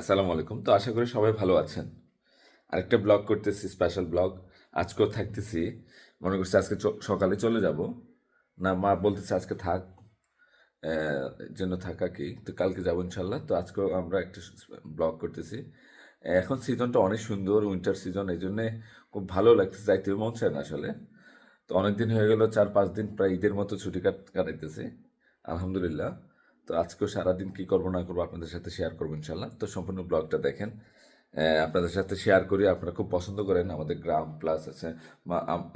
আসসালামু আলাইকুম। তো আশা করি সবাই ভালো আছেন। আরেকটা ব্লগ করতেছি স্পেশাল ব্লগ। আজকেও থাকতেছি। মনে করছি আজকে সকালে চলে যাব। না, মা বলতেছে আজকে থাক। জন্য থাকা কি। তো কালকে যাব ইনশাল্লাহ তো আজকেও আমরা একটা ব্লগ করতেছি। এখন সিজনটা অনেক সুন্দর উইন্টার সিজন এই জন্যে খুব ভালো লাগতেছে। যাইতে মন চায় না আসলে। তো অনেক দিন হয়ে গেল, চার পাঁচ দিন প্রায় ঈদের মতো ছুটি কাট, কাটাইতেছি। আলহামদুলিল্লাহ। তো আজকেও সারাদিন কি করব, না করব আপনাদের সাথে শেয়ার করব ইনশাল্লাহ তো সম্পূর্ণ ব্লগটা দেখেন। আপনাদের সাথে শেয়ার করি, আপনারা খুব পছন্দ করেন। আমাদের গ্রাম প্লাস আছে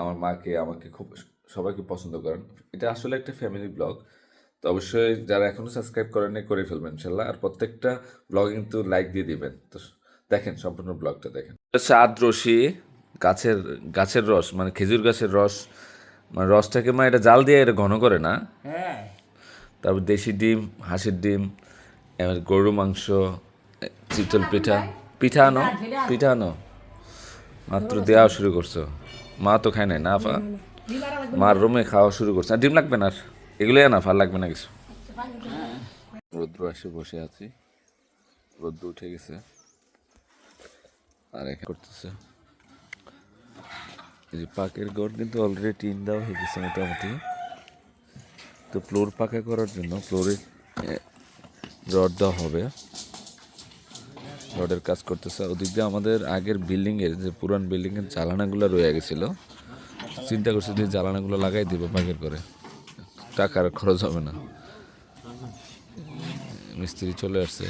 আমার মাকে, আমাকে খুব সবাইকে পছন্দ করেন। এটা আসলে একটা ফ্যামিলি ব্লগ তো অবশ্যই যারা এখনও সাবস্ক্রাইব করেন করে ফেলবেন ইনশাল্লাহ আর প্রত্যেকটা ব্লগে কিন্তু লাইক দিয়ে দিবেন। তো দেখেন সম্পূর্ণ ব্লগটা দেখেন। চাঁদ রশি, গাছের গাছের রস মানে খেজুর গাছের রস। মানে রসটাকে মা এটা জাল দিয়ে এটা ঘন করে না। হ্যাঁ। তারপর দেশি ডিম, হাঁসের ডিম, এবার গরু মাংস, চিতল পিঠা। পিঠা আনো পিঠা আনো। মাত্র দেওয়া শুরু করছ। মা তো খায় নাই, না আপা? মার রুমে খাওয়া শুরু করছে। ডিম লাগবে না আর? এগুলোই না ভালো লাগবে না কিছু? রৌদ্র এসে বসে আছি। রৌদ্র উঠে গেছে। আর এখানে করতেছে। এই যে পাকের ঘর কিন্তু অলরেডি টিন দেওয়া হয়ে গেছে মোটামুটি। তো ফ্লোর পাকা করার জন্য ফ্লোরে রড দেওয়া হবে। রডের কাজ করতেছে। ওদিক দিয়ে আমাদের আগের বিল্ডিংয়ের যে পুরান বিল্ডিংয়ের জ্বালানাগুলো রয়ে গেছিল, চিন্তা করছে যে জ্বালানাগুলো লাগাই দিব পাকের করে। টাকার খরচ হবে না। মিস্ত্রি চলে আসছে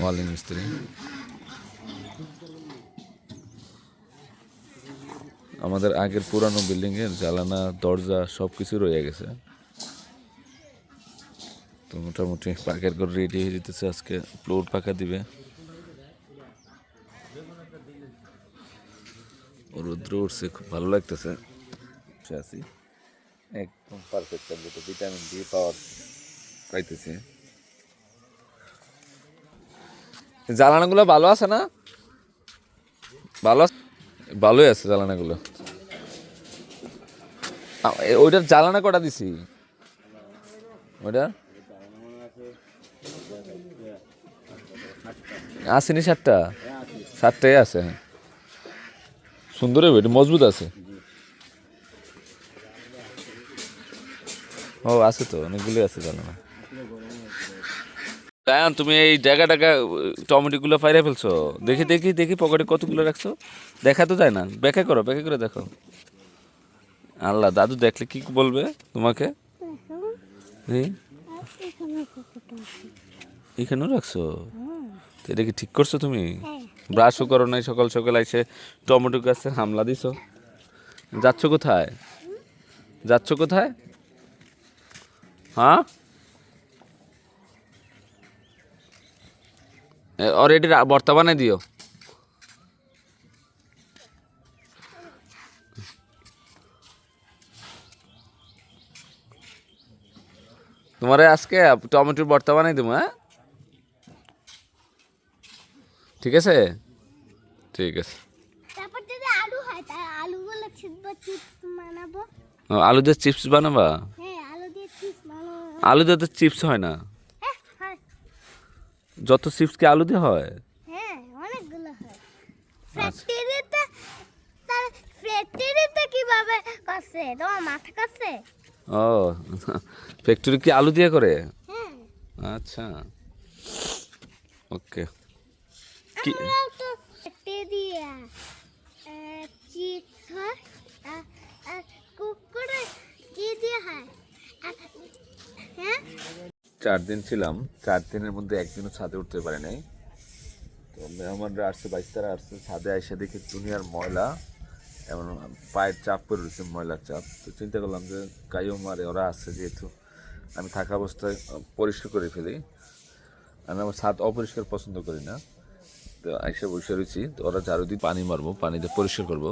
ওয়ালিং মিস্ত্রি। আমাদের আগের পুরানো বিল্ডিংয়ের জ্বালানা, দরজা সব কিছু রয়ে গেছে। তো মোটামুটি পাকের ঘর রেডি হয়ে যেতেছে, আজকে ফ্লোর পাকা দিবে। রৌদ্র উঠছে খুব ভালো লাগতেছে। আছি। একদম পারফেক্ট ভিটামিন ডি পাওয়ার পাইতেছি। জ্বালানাগুলো ভালো আছে না? ভালো? ভালোই আছে জ্বালানাগুলো। ওইটার জ্বালানা কটা দিছি? ওইটা আসেনি সাতটা? সাতটাই আছে হ্যাঁ। সুন্দর হবে এটা মজবুত আছে। ও আছে তো অনেকগুলোই আছে জানানা তাই তুমি এই জায়গা টাকা টমেটোগুলো ফাইরে ফেলছো? দেখি দেখি দেখি পকেটে কতগুলো রাখছো। দেখা তো যায় না। ব্যাখ্যা করো ব্যাখ্যা করে দেখো। আল্লাহ দাদু দেখলে কি বলবে তোমাকে? এখানেও রাখছো? এটা কি ঠিক করছ তুমি? ব্রাশও করো নাই সকাল সকাল এসে টমেটো গাছে হামলা দিছো। যাচ্ছ কোথায়? যাচ্ছ কোথায়? হ্যাঁ? অলরেডি বর্তা বানাই দিও। তোমারে আজকে টমেটোর বর্তা বানাই দেবো হ্যাঁ? ঠিক আছে? ঠিক আছে। তারপর যদি আলু হয় দিয়ে চিপস বানাবা? হ্যাঁ আলু দিয়ে চিপস বানাবো। আলু দিয়ে তো চিপস হয় না। হ্যাঁ যত চিপস কি আলু দিয়ে হয়? হ্যাঁ অনেকগুলো হয়। আচ্ছা। ফ্যাক্টরিতে তার ফ্যাক্টরিতে কীভাবে করছে? তোমার মাথা কাছে ও ফ্যাক্টরি কি আলু দিয়ে করে? হ্যাঁ। আচ্ছা। ওকে। কি? চার দিন ছিলাম, চার দিনের মধ্যে একদিনও ছাদে উঠতে পারে নাই। তো মেহমানরা আসছে বাইশ তারা আসছে, ছাদে এসে দেখি দুনিয়ার ময়লা এমন পায়ের চাপ করে রয়েছে, ময়লার চাপ। তো চিন্তা করলাম যে কাইও মারে ওরা আসছে যেহেতু, আমি থাকা অবস্থায় পরিষ্কার করে ফেলি। আমি আমার ছাদ অপরিষ্কার পছন্দ করি না। তো এসে বসে রয়েছি। তো ওরা ঝাড়ু দিয়ে পানি মারবো পানি দিয়ে পরিষ্কার করব।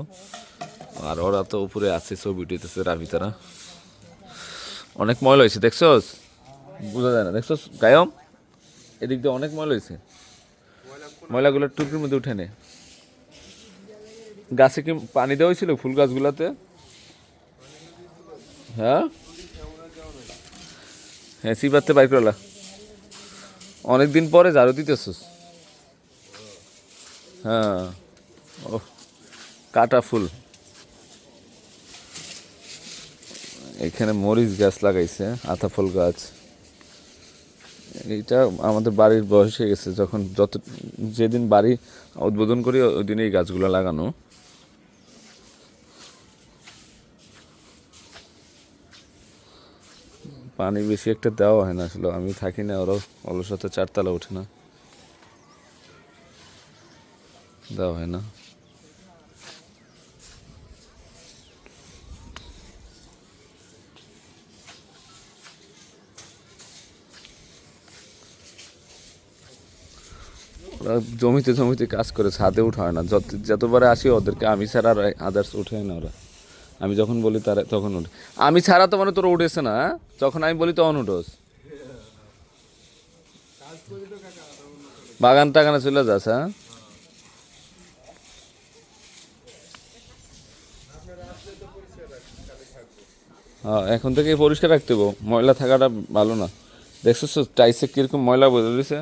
আর ওরা তো উপরে আছে, ছবি উঠেছে রাবি তারা। অনেক ময়লা হয়েছে, দেখছোস? বোঝা যায় না। দেখছোস? গায়ম, এদিক দিয়ে অনেক ময়লা হয়েছে। ময়লাগুলো টুকরির মধ্যে উঠে নে। গাছে কি পানি দেওয়া হয়েছিল ফুল গাছগুলোতে? হ্যাঁ? হ্যাঁ সিবাতে বাইক রলা অনেকদিন পরে ঝাড়ু দিতেছিস। হ্যাঁ। ও কাটা ফুল। এখানে মরিচ গাছ লাগাইছে, আতা ফুল গাছ। এইটা আমাদের বাড়ির বয়স হয়ে গেছে, যখন যত, যেদিন বাড়ি উদ্বোধন করি, ওই দিন এই গাছগুলো লাগানো। পানি বেশি একটা দেওয়া হয় না আসলে, আমি থাকি না, ওরাও অলসতে চারতলা ওঠে না। দেওয়া হয় না? ওরা জমিতে জমিতে কাজ করে, ছাদে উঠায় না। যত, যতবারে আসি ওদেরকে আমি ছাড়া আর আদার্স উঠে না ওরা। আমি যখন বলি তারা, তখন উঠে। আমি ছাড়া তো মানে তোরা উঠেছে না হ্যাঁ? যখন আমি বলি তখন উঠোস। বাগান টাগানে চলে যাস হ্যাঁ? এখন থেকে পরিষ্কার রাখতে হব ময়লা থাকাটা ভালো না। দেখছিস টাইসে কীরকম ময়লা বলে দিছে?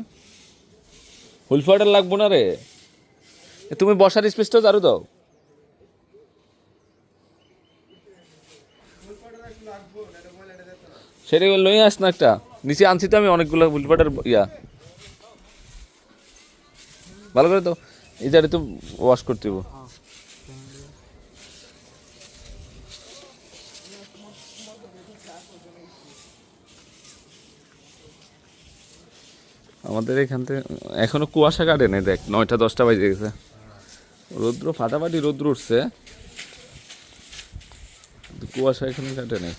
হুলফাটার লাগবো না রে। তুমি বসার স্পেসটাও দারু দাও। সেটা লই আস না একটা। নিচে আনছি তো আমি অনেকগুলো হুলফাটার ইয়া। ভালো করে তো জায়গাটা তো ওয়াশ করতে হব আমাদের এখান থেকে এখনও কুয়াশা কাটে নাই দেখ নয়টা দশটা বাজে গেছে। রৌদ্র ফাটাফাটি রৌদ্র উঠছে। কুয়াশা এখনও কাটে নেই।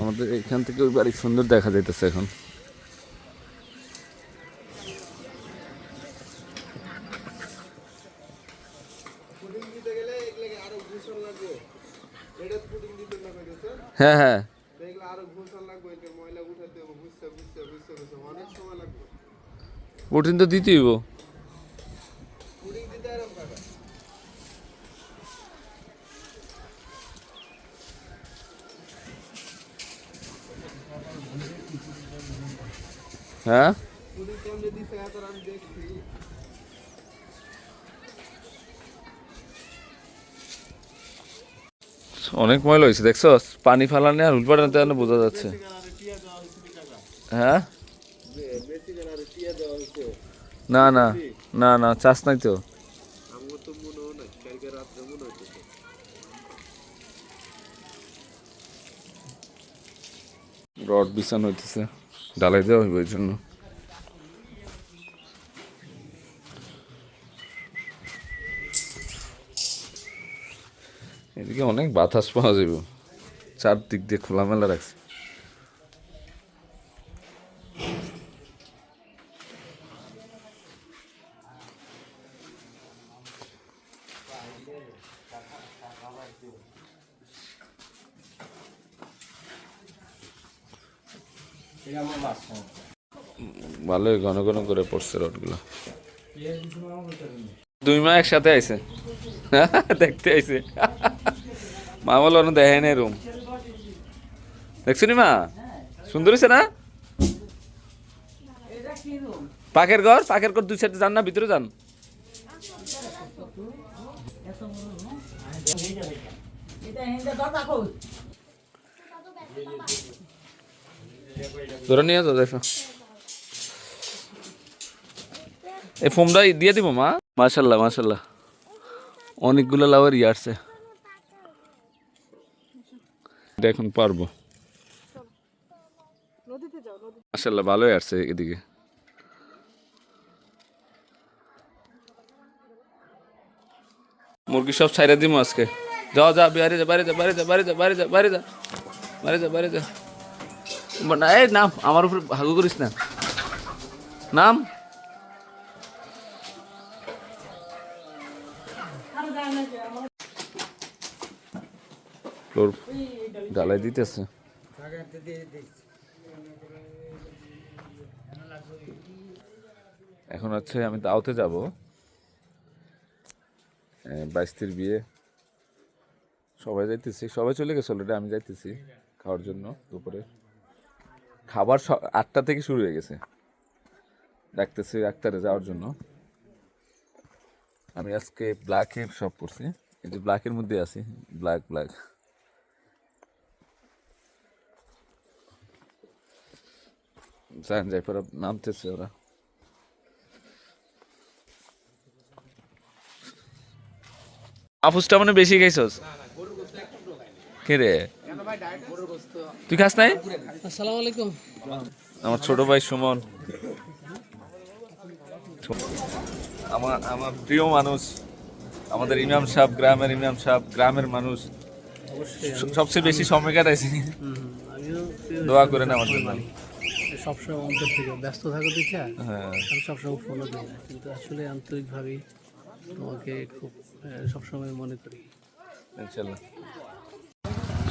আমাদের এখান থেকে ওই বাড়ি সুন্দর দেখা যাইতেছে এখন। হ্যাঁ? দিতে বোটিন তো দিতেই হ্যাঁ? অনেক ময়লা হয়েছে দেখছ পানি ফালানে আর উল্পাটাতে বোঝা যাচ্ছে। হ্যাঁ? না না না না চাষ নাই তো। রড বিছানো হইতেছে ডালাই দেওয়া হইব এই জন্য এদিকে অনেক বাতাস পাওয়া যাবে চারদিক দিয়ে খোলামেলা রাখছে। ভালোই ঘন ঘন করে পড়ছে রডগুলো। দুই মা একসাথে আইছে। দেখতে আইছে। মা বলো অন্য দেখে নাই রুম দেখছ নি মা? সুন্দর হয়েছে না? পাকের ঘর? পাকের ঘর দুই সাইডে যান না, ভিতরে যান। ধরে নিয়ে যাও, দেখো। এই ফোমটা দিয়ে দিব মা? মাশাল্লাহ মাশাল্লাহ। অনেকগুলো লাভের ইয়ে আসছে। দেখুন পারব। মাশাল্লাহ ভালোই আসছে এদিকে। মুরগি সব ছাইরে দিব আজকে। যাও যা বিহারে যা বাড়ি যা বাড়ি যা বাড়ি যা বাড়ি যা বাড়ি যা। বাড়ি যা বাড়ি যা। এই নাম আমার উপরে হাগু করিস না। নাম? ফ্লোর ঢালাই দিতেছে। এখন হচ্ছে আমি দাওতে যাব। বাইশটির বিয়ে। সবাই যাইতেছি। সবাই চলে গেছে অলরেডি আমি যাইতেছি খাওয়ার জন্য দুপুরে। খাবার আটটা থেকে শুরু হয়ে গেছে। ডাকতেছি ডাক্তারে যাওয়ার জন্য। আমি আজকে ব্ল্যাকের সব করছি। এই যে ব্ল্যাকের মধ্যে আছি। ব্ল্যাক ব্ল্যাক যান যাই পরে নামতেছে ওরা। আফুসটা মানে বেশি খাইছস? কে রে? তুই খাস নাই? আসসালামু আলাইকুম। আমার ছোট ভাই সুমন। আমার আমার প্রিয় মানুষ আমাদের ইমাম সাহেব গ্রামের ইমাম সাহেব গ্রামের মানুষ। সবচেয়ে বেশি সময় কাটাইছি। আমিও দোয়া করেন আমার জন্য। সবসময় অন্তর থেকে ব্যস্ত থাকো দেখে হ্যাঁ। আমি সবসময় ফোনও দিই। না কিন্তু আসলে আন্তরিকভাবেই তোমাকে খুব সবসময় মনে করি। ইনশাল্লাহ।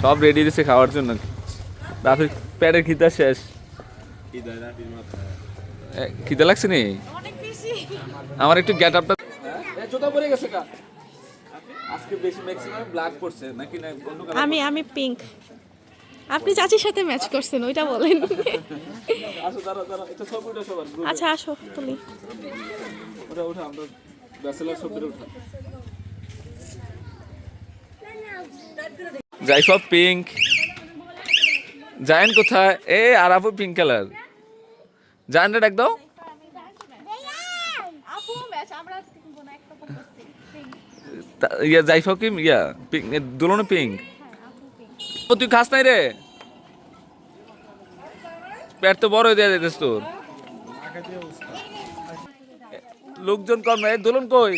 সব রেডি দিছে খাওয়ার জন্য। রাফির প্যাডের খিদা শেষ। এ, খিদা লাগছে নি? আমার একটু গেট আপটা জুতা পরে গেছে কা? আজকে বেশি ম্যাক্সিমাম ব্ল্যাক পড়ছে নাকি না অন্য কালার আমি আমি পিঙ্ক আপনি চাচির সাথে ম্যাচ করছেন ওইটা বলেন। আসো দাঁড়া দাঁড়া এটা সব উঠে সবার আচ্ছা আসো তুলি ওটা ওঠা আমরা ব্যাচেলার সব উঠা। জাইফা পিঙ্ক জায়েন কোথায়? এ আর আপু পিঙ্ক কালার জায়েন রে ডাক দাও আপু ম্যাচ আমরা তা- ইয়া জাইফা কি ইয়া পিঙ্ক দুলনো পিঙ্ক ও তুই খাস নাই রে? পেট তো বড় হয়ে দেয়া যাইতেছ তোর। লোকজন কম নাই দোলন কই?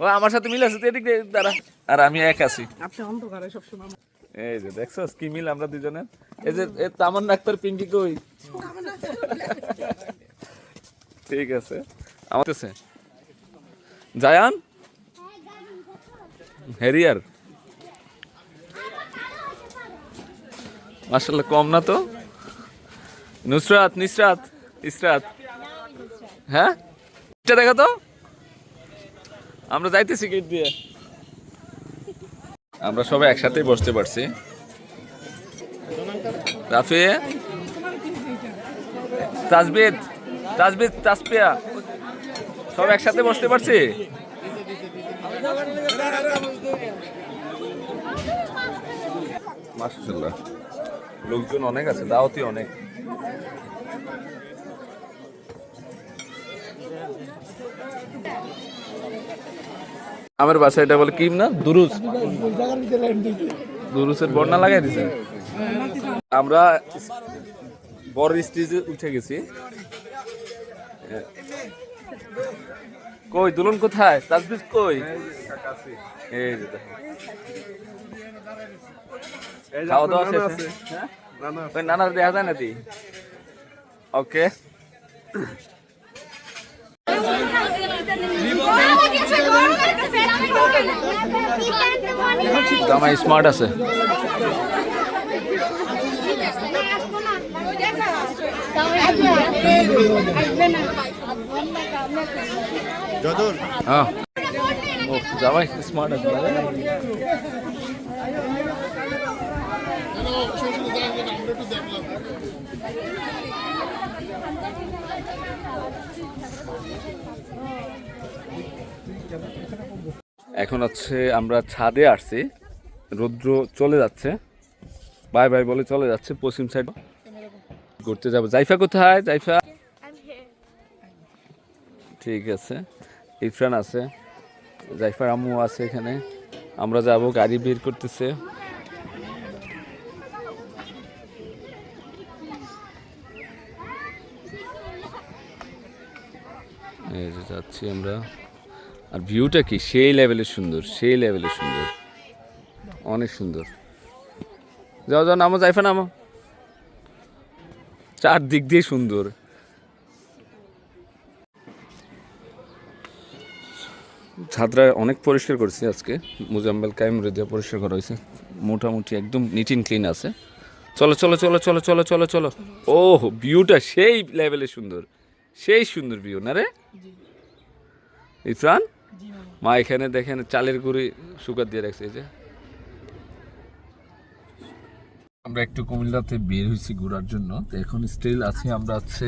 ও আমার সাথে মিল আছে তুই এদিক দাঁড়া। আর আমি এক আছি। আপনি অন্ধকারে সবসময় এই যে দেখছস কি মিল আমরা দুজনে এই যে তামান ডাক্তার পিঙ্কি কই? ঠিক আছে। আমার কাছে জায়ান? হেরিয়ার মাশাল্লাহ কম না তো? নুসরাত, নিসরাত, ইসরাত। হ্যাঁ? দেখা তো? আমরা যাইতেছি গেট দিয়ে। আমরা সবাই একসাথেই বসতে পারছি। রাফি? তাজবিদ তাজবিদ তাসপিয়া সব একসাথে বসতে পারছি? লোকজন অনেক আছে, দাওয়াতি অনেক। আমার বাসায় এটা বলে কিম না? দুরুস দুরুসের বন্যা লাগাই দিছে। আমরা বড় স্টেজে উঠে গেছি। কই দুলন কোথায়? তাজবিজ কই? এই যে দেখো। খাওয়া দাওয়া শেষে? হ্যাঁ? ওই নানার দেখা যায় নাকি? ওকে। জামাই স্মার্ট আছে। হ্যাঁ। ও জামাই স্মার্ট আছে। এখন হচ্ছে আমরা ছাদে আসছি। রৌদ্র চলে যাচ্ছে। বাই বাই বলে চলে যাচ্ছে পশ্চিম সাইড ঘুরতে যাব। জাইফা কোথায়? জাইফা? ঠিক আছে। ইরফান আছে, জাইফার আম্মু আছে এখানে। আমরা যাব, গাড়ি বের করতেছে। এই যাচ্ছি আমরা। আর ভিউটা কি? সেই লেভেলের সুন্দর, সেই লেভেলের সুন্দর। অনেক সুন্দর। যাও যাও, নামো, জাইফা, নামো। চারদিক দিয়ে সুন্দর। ছাদরা অনেক পরিষ্কার করেছি আজকে। মুজাম্মেল কাইম রেদিয়া পরিষ্কার করা হয়েছে। মোটামুটি একদম নিট ইন ক্লিন আছে। চলো চলো চলো চলো চলো চলো চলো। ও ভিউটা সেই লেভেলে সুন্দর। সেই সুন্দর ভিউ না রে? ইফরান? মা, এখানে দেখেন চালের গুঁড়ি শুকার দিয়ে রাখছে, এই যে। আমরা একটু কুমিল্লাতে বের হয়েছি ঘোরার জন্য। তো এখন স্টিল আছি আমরা হচ্ছে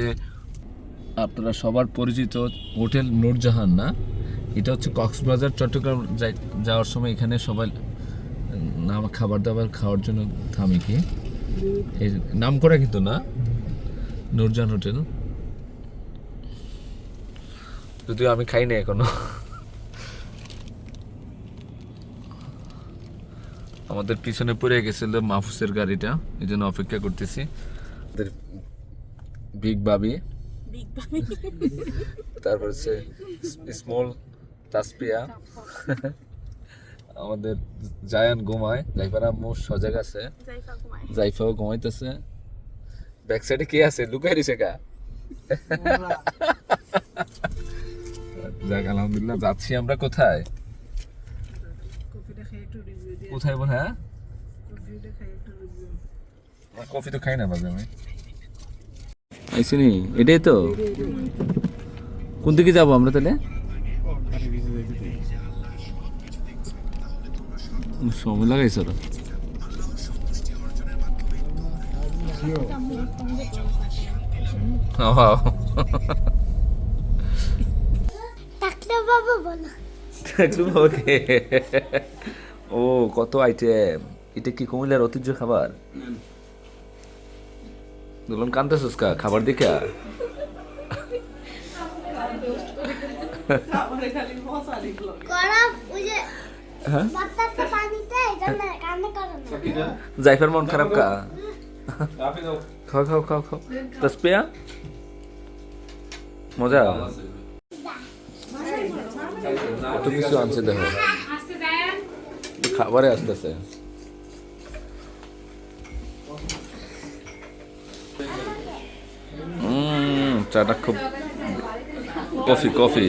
আপনারা সবার পরিচিত হোটেল নূরজাহান, না? এটা হচ্ছে কক্সবাজার চট্টগ্রাম যাওয়ার সময় এখানে সবাই নাম খাবার দাবার খাওয়ার জন্য থামে কি? এই নাম করা কিন্তু না? নূরজাহান হোটেল। যদিও আমি খাই না এখনও। আমাদের পিছনে পড়ে গেছিল মাহফুসের গাড়িটা এই জন্য অপেক্ষা করতেছি। আমাদের বিগ বাবি তারপর হচ্ছে স্মল তাসপিয়া। আমাদের জায়ান ঘুমায়। জাইফার আম্মু সজাগ আছে। জাইফাও ঘুমাইতেছে। ব্যাক সাইডে কে আছে? লুকাই দিছে কা যাক আলহামদুলিল্লাহ যাচ্ছি আমরা কোথায়? কোথায় বল হ্যাঁ? কফি তো খাই না বাজে আমি। আইসিনি? এটাই তো? কোন দিকে যাব আমরা তাহলে? সময় লাগাইছ ও কত আইটেম এটা কি কুমিল্লার ঐতিহ্য খাবার? দুলন কান্দাছিস কা? খাবার দেখা? হ্যাঁ বাতাসে পানিতে এটা না কান্না করে না জাইফার মন খারাপ কা খাও খাও খাও খাও তসপিয়া মজা কত কিছু আনছে দেখো খাবারে আসতেছে চাটা খুব কফি কফি